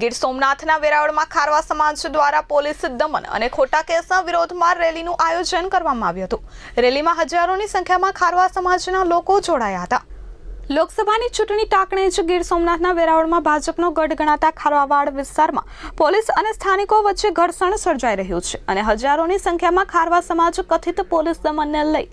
ગીર સોમનાથના વેરાવળમાં ખારવા સમાજ દ્વારા પોલીસ દમન અને ખોટા કેસના વિરોધમાં રેલીનું આયોજન કરવામાં આવ્યું હતું. રેલીમાં હજારોની સંખ્યામાં ખારવા સમાજના લોકો જોડાયા હતા. લોકસભાની ચૂંટણી ટાંકણે જ ગીર સોમનાથના વેરાવળમાં ભાજપનો ગઢ ગણાતા ખારવાવાડ વિસ્તારમાં પોલીસ અને સ્થાનિકો વચ્ચે ઘર્ષણ સર્જાઈ રહ્યું છે અને હજારોની સંખ્યામાં ખારવા સમાજ કથિત પોલીસ દમનને લઈ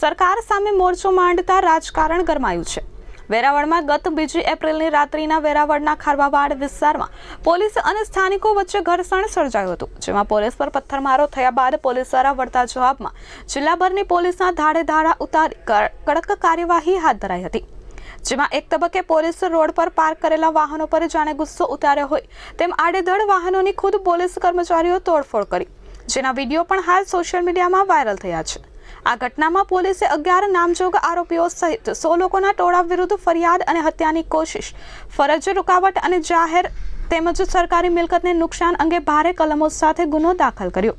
સરકાર સામે મોરચો માંડતા રાજકારણ ગરમાયું છે. વેરાવળમાં ગત બીજી એપ્રિલની રાત્રિના વેરાવળના ખારવાવાડ વિસ્તારમાં પોલીસ અને સ્થાનિકો વચ્ચે ઘર્ષણ સર્જાયું હતું, જેમાં પોલીસ પર પથ્થરમારો થયા બાદ પોલીસ દ્વારા વળતા જવાબમાં જિલ્લાભરની પોલીસના ધાડે ધાડા ઉતારી કડક કાર્યવાહી હાથ ધરાઈ હતી. જેમાં એક તબક્કે પોલીસ રોડ પર પાર્ક કરેલા વાહનો પર જાણે ગુસ્સો ઉતાર્યો હોય, તેમ આડેધડ વાહનોની ખુદ પોલીસ કર્મચારીઓ તોડફોડ કરી, જેના વીડિયો પણ હાલ સોશિયલ મીડિયામાં વાયરલ થયા છે. આ ઘટનામાં પોલીસે અગિયાર નામજોગ આરોપીઓ સહિત સો લોકોના ટોળા વિરુદ્ધ ફરિયાદ અને હત્યાની કોશિશ, ફરજ રૂકાવટ અને જાહેર તેમજ સરકારી મિલકતને નુકસાન અંગે ભારે કલમો સાથે ગુનો દાખલ કર્યો.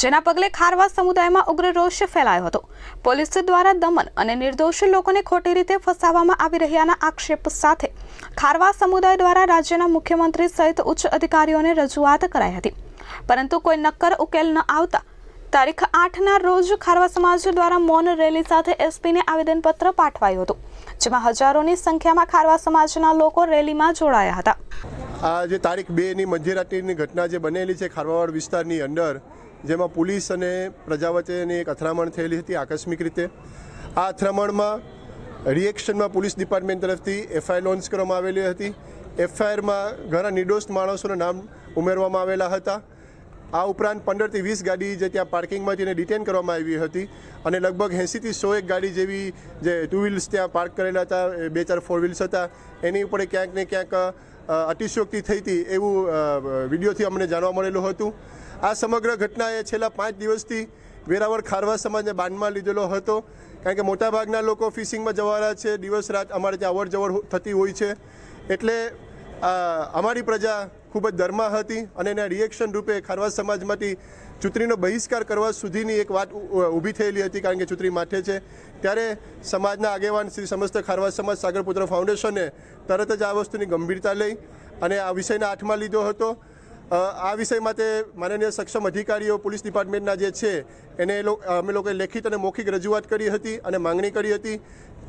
જેના પગલે ખારવા સમુદાયમાં ઉગ્ર રોષ ફેલાયો હતો. પોલીસ દ્વારા દમન અને નિર્દોષ લોકોને ખોટી રીતે ફસાવવામાં આવી રહ્યાના આક્ષેપ સાથે ખારવા સમુદાય દ્વારા રાજ્યના મુખ્યમંત્રી સહિત ઉચ્ચ અધિકારીઓને રજૂઆત કરાઈ હતી. પરંતુ કોઈ નક્કર ઉકેલ ન આવતા તારીખ આઠના રોજ ખારવા સમાજ દ્વારા મૌન રેલી સાથે એસપીને આવેદનપત્ર પાઠવાયું હતું, જેમાં હજારોની સંખ્યામાં ખારવા સમાજના લોકો રેલીમાં જોડાયા હતા. આ જે તારીખ બેની મધ્યરાત્રિની ઘટના જે બનેલી છે ખારવાવાડ વિસ્તારની અંદર, જેમાં પોલીસ અને પ્રજા વચ્ચેની એક અથડામણ થયેલી હતી આકસ્મિક રીતે. આ અથડામણમાં રિએક્શનમાં પોલીસ ડિપાર્ટમેન્ટ તરફથી એફઆઈઆર લોન્ચ કરવામાં આવેલી હતી. એફઆઈઆરમાં ઘણા નિર્દોષ માણસોના નામ ઉમેરવામાં આવેલા હતા. આ ઉપરાંત પંદરથી વીસ ગાડી જે ત્યાં પાર્કિંગમાં તેને ડિટેન કરવામાં આવી હતી અને લગભગ એંસીથી સો એક ગાડી જેવી જે ટુ વ્હીલ્સ ત્યાં પાર્ક કરેલા હતા બે ચાર ફોર વ્હીલ્સ હતા. એની ઉપર ક્યાંક ને ક્યાંક અતિશયોક્તિ થઈ હતી એવું વિડીયોથી અમને જાણવા મળેલું હતું. આ સમગ્ર ઘટનાએ છેલ્લા પાંચ દિવસથી વેરાવળ ખારવા સમાજને બાંધમાં લીધેલો હતો. કારણ કે મોટાભાગના લોકો ફિશિંગમાં જવાના છે, દિવસ રાત અમારે ત્યાં અવર જવર થતી હોય છે. એટલે અમારી પ્રજા ખૂબ જ દરમાં હતી અને એના રિએક્શન રૂપે ખારવા સમાજમાંથી ચૂંટણીનો બહિષ્કાર કરવા સુધીની એક વાત ઊભી થયેલી હતી, કારણ કે ચૂંટણી માઠે છે. ત્યારે સમાજના આગેવાન શ્રી સમસ્ત ખારવા સમાજ સાગરપુત્ર ફાઉન્ડેશને તરત જ આ વસ્તુની ગંભીરતા લઈ અને આ વિષયને હાથમાં લીધો હતો. આ વિષય માટે માનનીય સક્ષમ અધિકારીઓ પોલીસ ડિપાર્ટમેન્ટના જે છે, એને અમે લોકોએ લેખિત અને મૌખિક રજૂઆત કરી હતી અને માંગણી કરી હતી.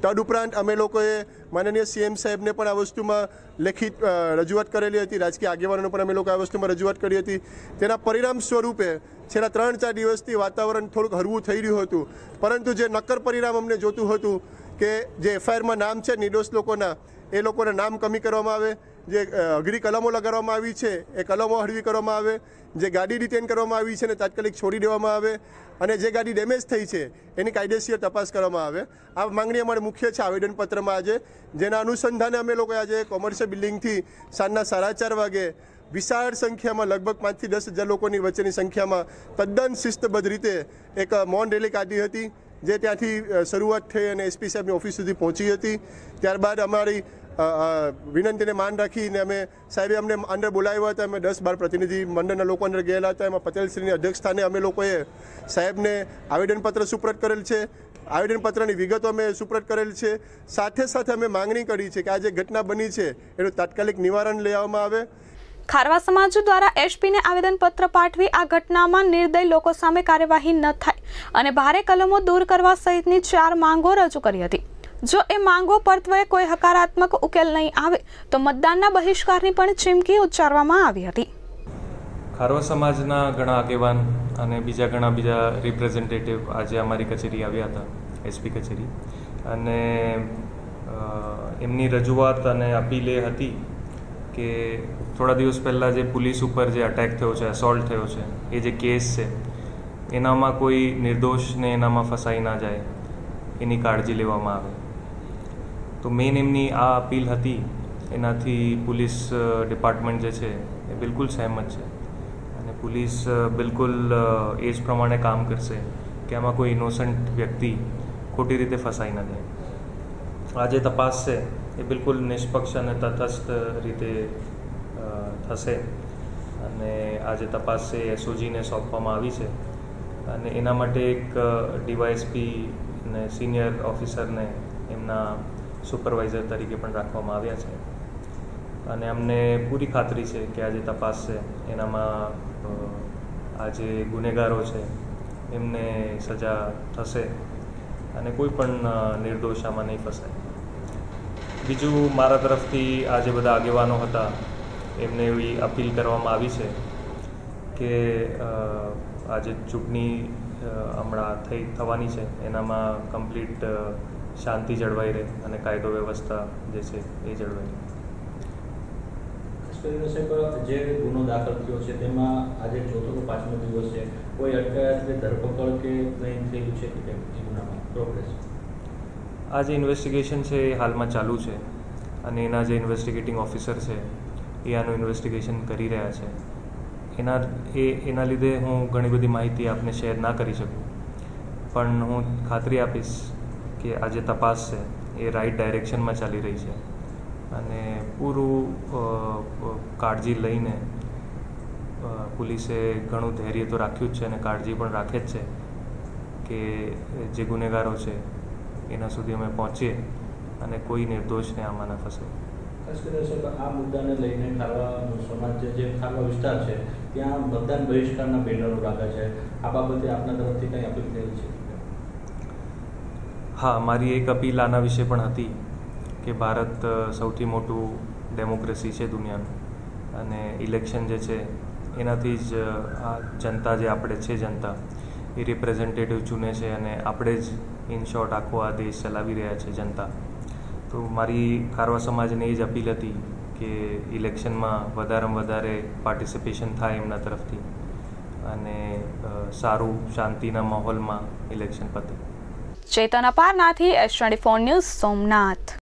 તદ ઉપરાંત અમે લોકોએ માનનીય સીએમ સાહેબને પણ આ વસ્તુમાં લેખિત રજૂઆત કરેલી હતી. રાજકીય આગેવાનોને પણ અમે લોકો આ વસ્તુમાં રજૂઆત કરી હતી. તેના પરિણામ સ્વરૂપે છેલ્લા ત્રણ ચાર દિવસથી વાતાવરણ થોડુંક હળવું થઈ રહ્યું હતું. પરંતુ જે નક્કર પરિણામ અમને જોતું હતું કે જે એફઆઈઆરમાં નામ છે, નિર્દોષ લોકોના, એ લોકોના નામ કમી કરવામાં આવે. જે અઘરી કલમો લગાડવામાં આવી છે, એ કલમો હળવી કરવામાં આવે, જે ગાડી ડિટેન કરવામાં આવી છે ને તાત્કાલિક છોડી દેવામાં આવે અને જે ગાડી ડેમેજ થઈ છે, એની કાયદેસર તપાસ કરવામાં આવે. આ માંગણી અમારે મુખ્ય છે આવેદનપત્રમાં આજે, જેના અનુસંધાને અમે લોકો આજે કોમર્શિયલ બિલ્ડિંગથી સાંજના સાડા ચાર વાગે વિશાળ સંખ્યામાં, લગભગ પાંચથી દસ હજાર લોકોની વચ્ચેની સંખ્યામાં તદ્દન શિસ્તબદ્ધ રીતે એક મૌન રેલી કાઢી હતી, જે ત્યાંથી શરૂઆત થઈ અને એસપી સાહેબની ઓફિસ સુધી પહોંચી હતી. ત્યારબાદ અમારી વિનંતીને માન રાખીને અમે સાહેબે અમને અંદર બોલાવ્યા હતા, અમે દસ બાર પ્રતિનિધિ મંડળના લોકો અંદર ગયેલા હતા, એમાં પટેલશ્રીની અધ્યક્ષસ્થાને અમે લોકોએ સાહેબને આવેદનપત્ર સુપ્રત કરેલ છે. આવેદનપત્રની વિગતો અમે સુપ્રત કરેલ છે. સાથે સાથે અમે માંગણી કરી છે કે આ જે ઘટના બની છે, એનું તાત્કાલિક નિવારણ લઈ આવવામાં આવે. ખારવા સમાજ દ્વારા એસપીને આવેદનપત્ર પાઠવી આ ઘટનામાં નિર્દય લોકો સામે કાર્યવાહી ન થાય અને ભારે કલમો દૂર કરવા સહિતની ચાર માંગો રજૂ કરી હતી. જો એ માંગો પરત્વે કોઈ હકારાત્મક ઉકેલ નહીં આવે, તો મતદાનના બહિષ્કારની પણ ચીમકી ઉચ્ચારવામાં આવી હતી. ખારવા સમાજના ઘણા આગેવાન અને બીજા ઘણા બીજા રિપ્રેઝેન્ટેટિવ આજે અમારી કચેરી આવ્યા હતા એસપી કચેરી. અને એમની રજૂઆત અને અપીલ એ હતી કે થોડા દિવસ પહેલાં જે પોલીસ ઉપર જે અટેક થયો છે અસોલ્ટ થયો છે, એ જે કેસ છે, એનામાં કોઈ નિર્દોષને એનામાં ફસાઈ ના જાય, એની કાળજી લેવામાં આવે. તો મેઇન એમની આ અપીલ હતી, એનાથી પોલીસ ડિપાર્ટમેન્ટ જે છે, એ બિલકુલ સહેમત છે. અને પોલીસ બિલકુલ એ જ પ્રમાણે કામ કરશે કે આમાં કોઈ ઇનોસન્ટ વ્યક્તિ ખોટી રીતે ફસાઈ ન જાય. આ જે તપાસ છે, એ બિલકુલ નિષ્પક્ષ અને તટસ્થ રીતે થશે. અને આ જે તપાસ છે એસઓજીને સોંપવામાં આવી છે. અને એના માટે એક ડીવાયએસપી અને સિનિયર ઓફિસરને એમના સુપરવાઇઝર તરીકે પણ રાખવામાં આવ્યા છે. અને અમને પૂરી ખાતરી છે કે આ જે તપાસ છે, એનામાં આ જે ગુનેગારો છે, એમને સજા થશે અને કોઈ પણ નિર્દોષ આમાં નહીં ફસાય. બીજું, મારા તરફથી આ જે બધા આગેવાનો હતા, એમને એવી અપીલ કરવામાં આવી છે કે આ જે ચૂંટણી હમણાં થઈ, થવાની છે, એનામાં કમ્પ્લીટ શાંતિ જળવાઈ રહે અને કાયદો વ્યવસ્થા જે છે એ જળવાઈ રહે. જે ગુનો દાખલ થયો છે તેમાં આજે ચોથો કે પાંચમો દિવસ છે કોઈ અટકાયત કે ધરપકડ કે કંઈ થયેલું છે કે ગુનામાં પ્રોગ્રેસ આ જે ઇન્વેસ્ટિગેશન છે એ હાલમાં ચાલુ છે અને એના જે ઇન્વેસ્ટિગેટિંગ ઓફિસર છે એ આનું ઇન્વેસ્ટિગેશન કરી રહ્યા છે. એના એ એના લીધે હું ઘણી બધી માહિતી આપને શેર ના કરી શકું. પણ હું ખાતરી આપીશ કે આ જે તપાસ છે, એ રાઈટ ડાયરેક્શનમાં ચાલી રહી છે. અને પૂરું કાળજી લઈને પોલીસે ઘણું ધૈર્ય તો રાખ્યું જ છે અને કાળજી પણ રાખે જ છે કે જે ગુનેગારો છે, એના સુધી અમે પહોંચીએ અને કોઈ નિર્દોષને આમાં ન ફસે. ખાસ કરીને સાહેબ આ મુદ્દાને લઈને ખારવા સમાજ જે- ખારવા વિસ્તાર છે, ત્યાં મતદાન બહિષ્કારના બેનરો લાગ્યા છે. આ બાબતે આપના તરફથી કંઈ અપીલ થયેલ છે? હા, મારી એક અપીલ આના વિશે પણ હતી કે ભારત સૌથી મોટું ડેમોક્રેસી છે દુનિયાનું. અને ઇલેક્શન જે છે, એનાથી જ આ જનતા જે આપણે છે જનતા, એ રિપ્રેઝેન્ટેટિવ ચૂને છે અને આપણે જ ઇન શોર્ટ આખો આ દેશ ચલાવી રહ્યા છે જનતા. તો મારી કારવા સમાજને એ જ અપીલ હતી કે ઇલેક્શનમાં વધારેમાં વધારે પાર્ટિસિપેશન થાય એમના તરફથી અને સારું, શાંતિના માહોલમાં ઇલેક્શન પતે. ચેતન અપારનાથી એસ ટ્વેન્ટી ન્યૂઝ સોમનાથ.